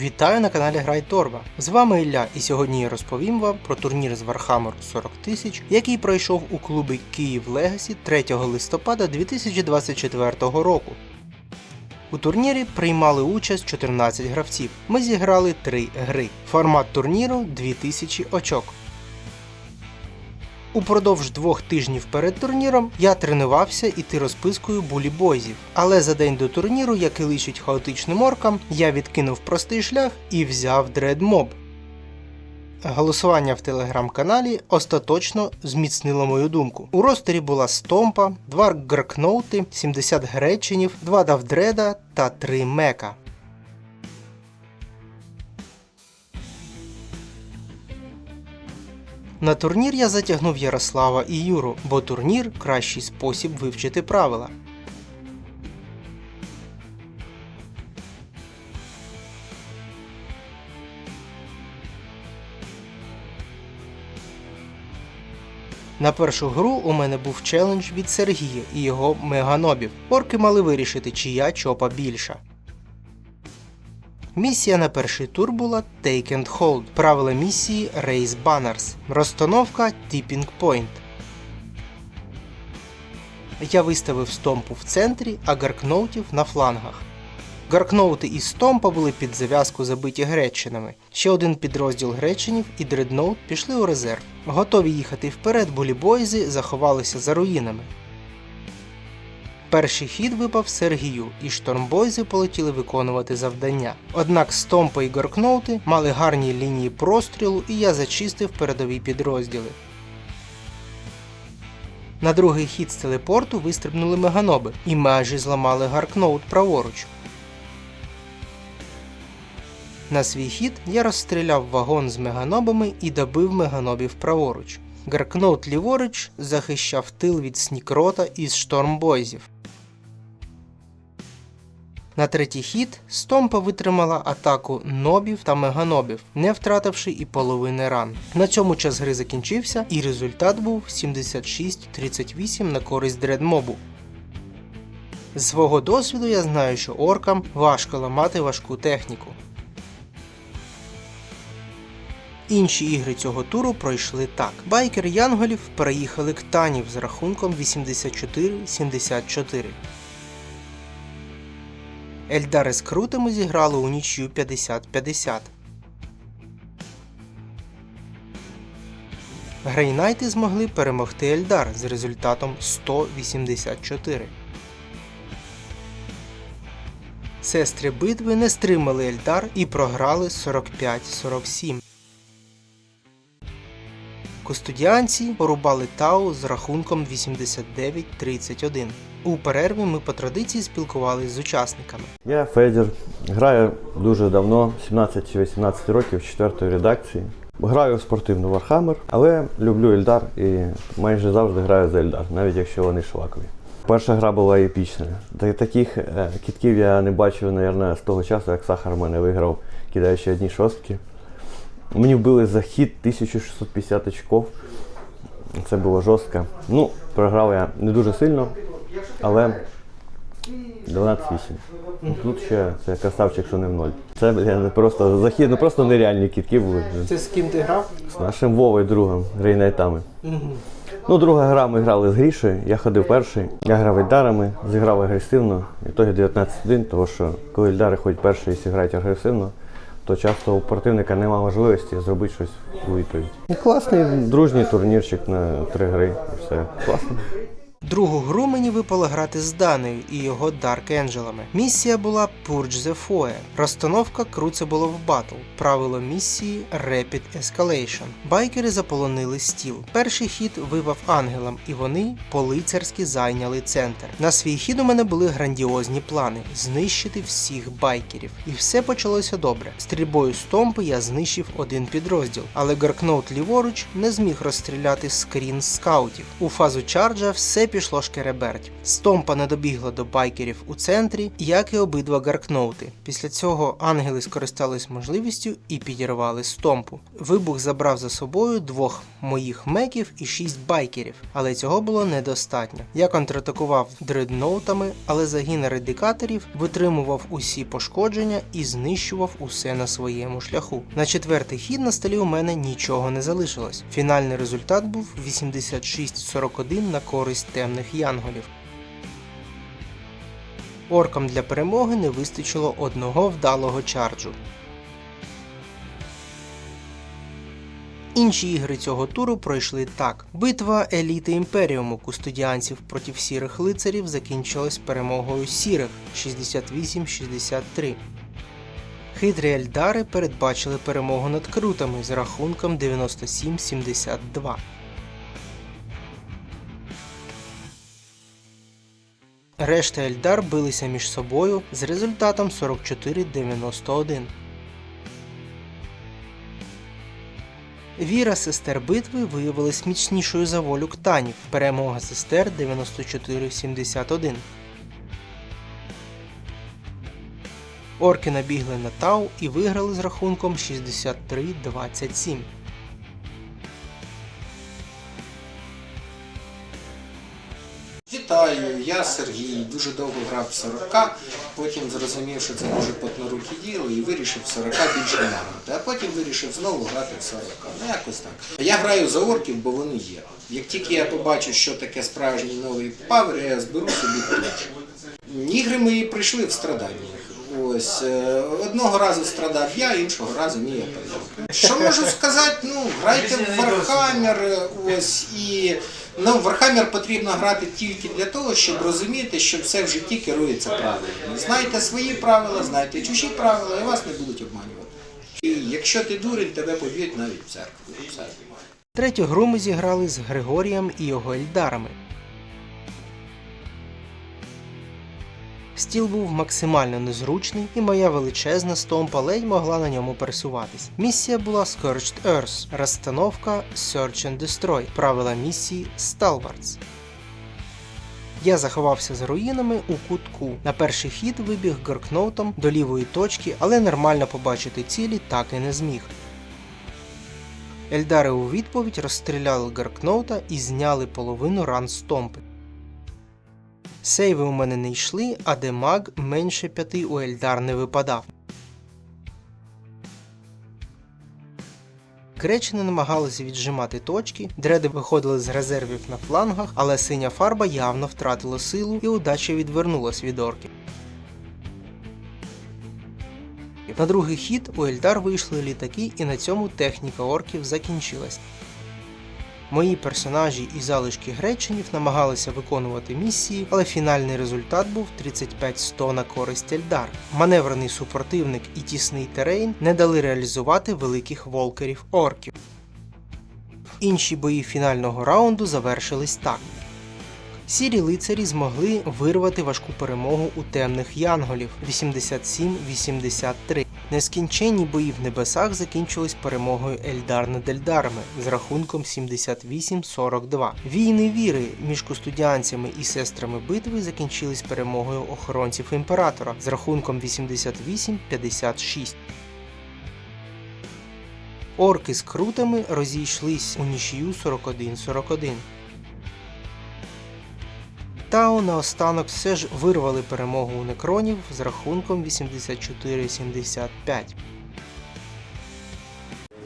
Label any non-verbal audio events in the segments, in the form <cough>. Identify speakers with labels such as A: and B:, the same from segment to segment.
A: Вітаю на каналі Грай Торба. З вами Ілля, і сьогодні я розповім вам про турнір з Warhammer 40 тисяч, який пройшов у клубі Київ Легасі 3 листопада 2024 року. У турнірі приймали участь 14 гравців. Ми зіграли 3 гри. Формат турніру 2000 очок. Упродовж двох тижнів перед турніром я тренувався іти розпискою булі бойзів, але за день до турніру, як і личить хаотичним оркам, я відкинув простий шлях і взяв дредмоб. Голосування в телеграм-каналі остаточно зміцнило мою думку. У ростері була Стомпа, 2 Гракноути, 70 Греченів, 2 Давдреда та 3 Мека. На турнір я затягнув Ярослава і Юру, бо турнір кращий спосіб вивчити правила. На першу гру у мене був челендж від Сергія і його меганобів. Орки мали вирішити, чия чопа більша. Місія на перший тур була Take and Hold. Правила місії Raise Banners. Розстановка Tipping Point. Я виставив стомпу в центрі, а гаркноутів на флангах. Гаркноути і стомпа були під зав'язку забиті гречинами. Ще один підрозділ гречинів і дредноут пішли у резерв. Готові їхати вперед, булібойзи заховалися за руїнами. Перший хід випав Сергію, і штормбойзи полетіли виконувати завдання. Однак Стомпа і Горкноути мали гарні лінії прострілу, і я зачистив передові підрозділи. На другий хід з телепорту вистрибнули меганоби і майже зламали Гаркноут праворуч. На свій хід я розстріляв вагон з меганобами і добив меганобів праворуч. Гаркноут ліворуч захищав тил від снікрота із штормбойзів. На третій хід Стомпа витримала атаку нобів та меганобів, не втративши і половини ран. На цьому час гри закінчився, і результат був 76-38 на користь дредмобу. З свого досвіду я знаю, що оркам важко ламати важку техніку. Інші ігри цього туру пройшли так. Байкер Янголів переїхали к Танів з рахунком 84-74. Ельдари з Крутами зіграли у нічю 50-50. Грейнайти змогли перемогти Ельдар з результатом 184. Сестри битви не стримали Ельдар і програли 45-47. Костудіанці порубали Тау з рахунком 89-31. У перерві ми по традиції спілкувалися з учасниками.
B: Я Федір. Граю дуже давно, 17 чи 18 років, четвертої редакції. Граю в спортивну Warhammer, але люблю Ельдар і майже завжди граю за Ельдар, навіть якщо вони шлакові. Перша гра була епічна. Та- Таких е, кітків я не бачив, мабуть, з того часу, як Сахар мене виграв, кидаючи одні шостки. Мені вбили за хід 1650 очков. Це було жорстко. Ну, програв я не дуже сильно, але 12-8. Тут ще це красавчик, що не в ноль. Це бля, не просто захід, ну просто нереальні кітки були.
A: Це з ким ти грав?
B: З нашим Вовою другом, рейнайтами. Ну, друга гра ми грали з Грішею, я ходив перший, я грав ельдарами, зіграв агресивно. В ітогі 19-1, тому що коли ельдари ходять перші і грають агресивно, то часто у противника немає можливості зробити щось у відповідь. Класний дружній турнірчик на три гри. І все. Класно.
A: Другу гру мені випало грати з Даною і його Дарк Енджелами. Місія була Purge the Foe. Розстановка було в батл. Правило місії Rapid Escalation. Байкери заполонили стіл. Перший хід випав ангелам, і вони по-лицарськи зайняли центр. На свій хід у мене були грандіозні плани знищити всіх байкерів. І все почалося добре. Стрільбою стомпи я знищив один підрозділ, але Гаркноут ліворуч не зміг розстріляти скрін скаутів. У фазу чарджа все пішло шкереберть. Стомпа не добігла до байкерів у центрі, як і обидва гаркноути. Після цього ангели скористались можливістю і підірвали стомпу. Вибух забрав за собою двох моїх меків і шість байкерів, але цього було недостатньо. Я контратакував дредноутами, але загін радикаторів витримував усі пошкодження і знищував усе на своєму шляху. На четвертий хід на столі у мене нічого не залишилось. Фінальний результат був 86-41 на користь темних янголів. Оркам для перемоги не вистачило одного вдалого чарджу. Інші ігри цього туру пройшли так: битва еліти імперіуму кустодіанців проти сірих лицарів закінчилась перемогою сірих 68-63. Хитрі Ельдари передбачили перемогу над крутами з рахунком 97-72. Решта Ельдар билися між собою з результатом 44-91. Віра сестер битви виявилась міцнішою за волю ктанів. Перемога сестер 94-71. Орки набігли на Тау і виграли з рахунком 63-27.
C: Я Сергій. Дуже довго грав в 40, потім зрозумів, що це дуже потноруке діло і вирішив 40 більше не грати. А потім вирішив знову грати в 40. Ну якось так. Я граю за орків, бо вони є. Як тільки я побачу, що таке справжній новий павер, я зберу собі ключ. Ігри мої прийшли в страданнях. Ось е, одного разу страдав я, іншого разу мій опонент. Що можу сказати? Ну, грайте в е, ось і ну, Вархаммер потрібно грати тільки для того, щоб розуміти, що все в житті керується правилами. Знайте свої правила, знайте чужі правила, і вас не будуть обманювати. І якщо ти дурень, тебе поб'ють навіть в церкві. Все.
A: Третю гру ми зіграли з Григорієм і його Ельдарами. Стіл був максимально незручний, і моя величезна стомпа ледь могла на ньому пересуватись. Місія була Scorched Earth, розстановка Search and Destroy, правила місії Stalwarts. Я заховався за руїнами у кутку. На перший хід вибіг горкноутом до лівої точки, але нормально побачити цілі так і не зміг. Ельдари у відповідь розстріляли Гаркноута і зняли половину ран стомпи. Сейви у мене не йшли, а демаг менше п'яти у Ельдар не випадав. Кречени намагалися віджимати точки, дреди виходили з резервів на флангах, але синя фарба явно втратила силу і удача відвернулась від орків. На другий хід у Ельдар вийшли літаки, і на цьому техніка орків закінчилась. Мої персонажі і залишки греченів намагалися виконувати місії, але фінальний результат був 35-100 на користь Ельдар. Маневрений супротивник і тісний терейн не дали реалізувати великих волкерів орків. Інші бої фінального раунду завершились так. Сірі лицарі змогли вирвати важку перемогу у темних янголів 87-83. Нескінченні бої в небесах закінчились перемогою Ельдар над Ельдарами з рахунком 78-42. Війни віри між кустудіанцями і сестрами битви закінчились перемогою охоронців імператора з рахунком 88-56. Орки з крутами розійшлись у нічию 41-41. Тау наостанок все ж вирвали перемогу у некронів з рахунком 84-75.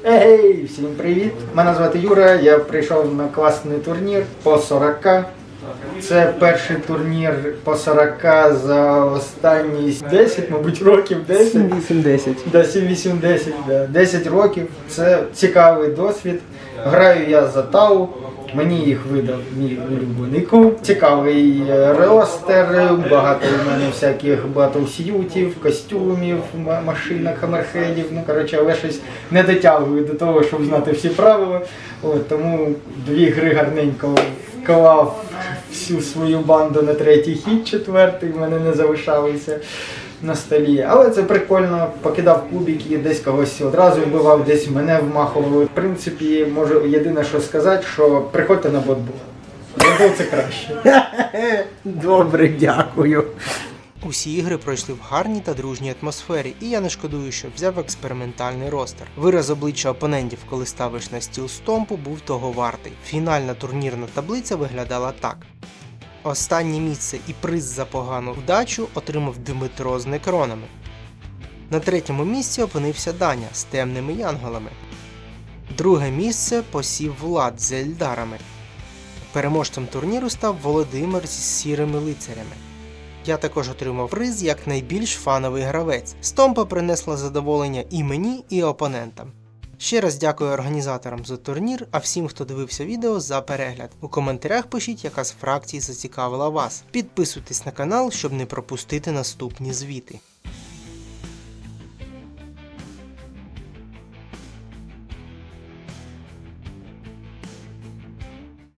D: Ей, всім привіт! Мене звати Юра. Я прийшов на класний турнір по 40. Це перший турнір по 40 за останні 10, мабуть, років 10.
A: 8-10.
D: Да, 7-8-10, да. 10 років. Це цікавий досвід. Граю я за Тау. Мені їх видав мій улюблений кум. Цікавий е, ростер, багато у мене всяких батлсьютів, костюмів, машинок, хамерхедів. Ну, коротше, але щось не дотягую до того, щоб знати всі правила. От, тому дві гри гарненько вклав всю свою банду на третій хід, четвертий, в мене не залишалися на столі. Але це прикольно, покидав кубики, десь когось одразу вбивав, десь мене вмахували. В принципі, можу єдине, що сказати, що приходьте на ботбу. Редол це краще. <laughs>
E: Добре, дякую.
A: Усі ігри пройшли в гарній та дружній атмосфері, і я не шкодую, що взяв експериментальний ростер. Вираз обличчя опонентів, коли ставиш на стіл стомпу, був того вартий. Фінальна турнірна таблиця виглядала так. Останнє місце і приз за погану вдачу отримав Дмитро з некронами. На третьому місці опинився Даня з темними янголами. Друге місце посів Влад з Ельдарами. Переможцем турніру став Володимир зі сірими лицарями. Я також отримав приз як найбільш фановий гравець. Стомпа принесла задоволення і мені, і опонентам. Ще раз дякую організаторам за турнір, а всім, хто дивився відео, за перегляд. У коментарях пишіть, яка з фракцій зацікавила вас. Підписуйтесь на канал, щоб не пропустити наступні звіти.